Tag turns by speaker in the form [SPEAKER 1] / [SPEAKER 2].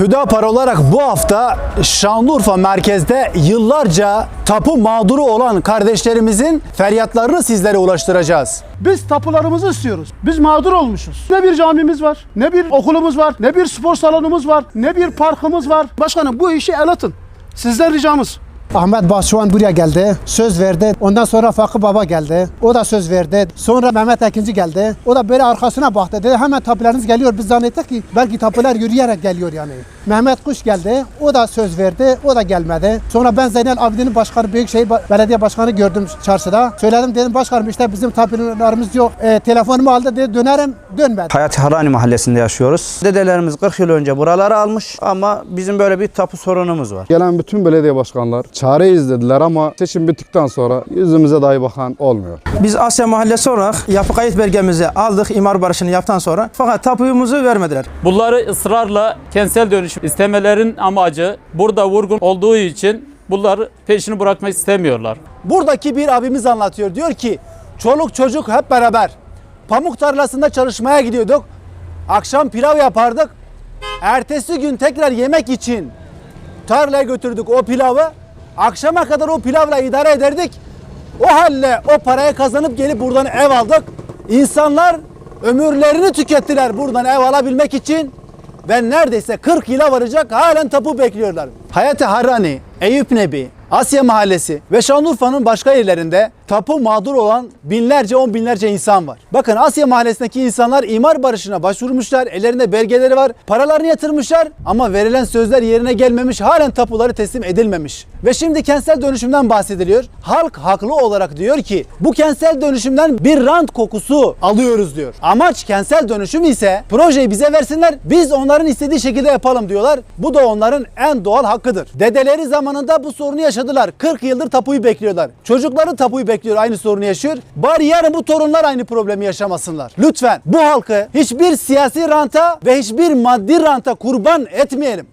[SPEAKER 1] Hüdapar olarak bu hafta Şanlıurfa merkezde yıllarca tapu mağduru olan kardeşlerimizin feryatlarını sizlere ulaştıracağız.
[SPEAKER 2] Biz tapularımızı istiyoruz. Biz mağdur olmuşuz. Ne bir camimiz var, ne bir okulumuz var, ne bir spor salonumuz var, ne bir parkımız var. Başkanım bu işi el atın. Sizden ricamız.
[SPEAKER 3] Ahmet Bahçıvan buraya geldi. Söz verdi. Ondan sonra Fakı Baba geldi. O da söz verdi. Sonra Mehmet Ekinci geldi. O da böyle arkasına baktı. Dedi hemen tapularınız geliyor. Biz zannettik ki belki tapular yürüyerek geliyor yani. Mehmet Kuş geldi. O da söz verdi. O da gelmedi. Sonra ben Zeynel Abidin'in başkanı, Büyükşehir Belediye Başkanı gördüm çarşıda. Söyledim dedim başkanım işte bizim tapularımız yok. E, telefonumu aldı dedi dönerim. Dönmedi.
[SPEAKER 4] Hayati Harani mahallesinde yaşıyoruz. Dedelerimiz 40 yıl önce buraları almış ama bizim böyle bir tapu sorunumuz var.
[SPEAKER 5] Gelen bütün belediye başkanlar çare izlediler ama seçim bittikten sonra yüzümüze dahi bakan olmuyor.
[SPEAKER 4] Biz Asya Mahallesi olarak yapı kayıt belgemizi aldık imar barışını yaptıktan sonra fakat tapuyumuzu vermediler.
[SPEAKER 6] Bunları ısrarla kentsel dönüşüm istemelerin amacı burada vurgun olduğu için bunları peşini bırakmak istemiyorlar.
[SPEAKER 1] Buradaki bir abimiz anlatıyor. Diyor ki çoluk çocuk hep beraber pamuk tarlasında çalışmaya gidiyorduk. Akşam pilav yapardık. Ertesi gün tekrar yemek için tarlaya götürdük o pilavı. Akşama kadar o pilavla idare ederdik. O halle o parayı kazanıp gelip buradan ev aldık. İnsanlar ömürlerini tükettiler buradan ev alabilmek için ve neredeyse 40 yıla varacak halen tapu bekliyorlar. Hayati Harrani, Eyüp Nebi, Asya Mahallesi ve Şanlıurfa'nın başka yerlerinde tapu mağdur olan binlerce on binlerce insan var. Bakın Asya Mahallesi'ndeki insanlar imar barışına başvurmuşlar, ellerinde belgeleri var, paralarını yatırmışlar ama verilen sözler yerine gelmemiş, halen tapuları teslim edilmemiş. Ve şimdi kentsel dönüşümden bahsediliyor. Halk haklı olarak diyor ki bu kentsel dönüşümden bir rant kokusu alıyoruz diyor. Amaç kentsel dönüşüm ise projeyi bize versinler, biz onların istediği şekilde yapalım diyorlar. Bu da onların en doğal hakkıdır. Dedeleri zamanında bu sorunu yaşadılar. 40 yıldır tapuyu bekliyorlar. Çocukları tapuyu bekliyor, aynı sorunu yaşıyor. Bari yarın bu torunlar aynı problemi yaşamasınlar. Lütfen bu halkı hiçbir siyasi ranta ve hiçbir maddi ranta kurban etmeyelim.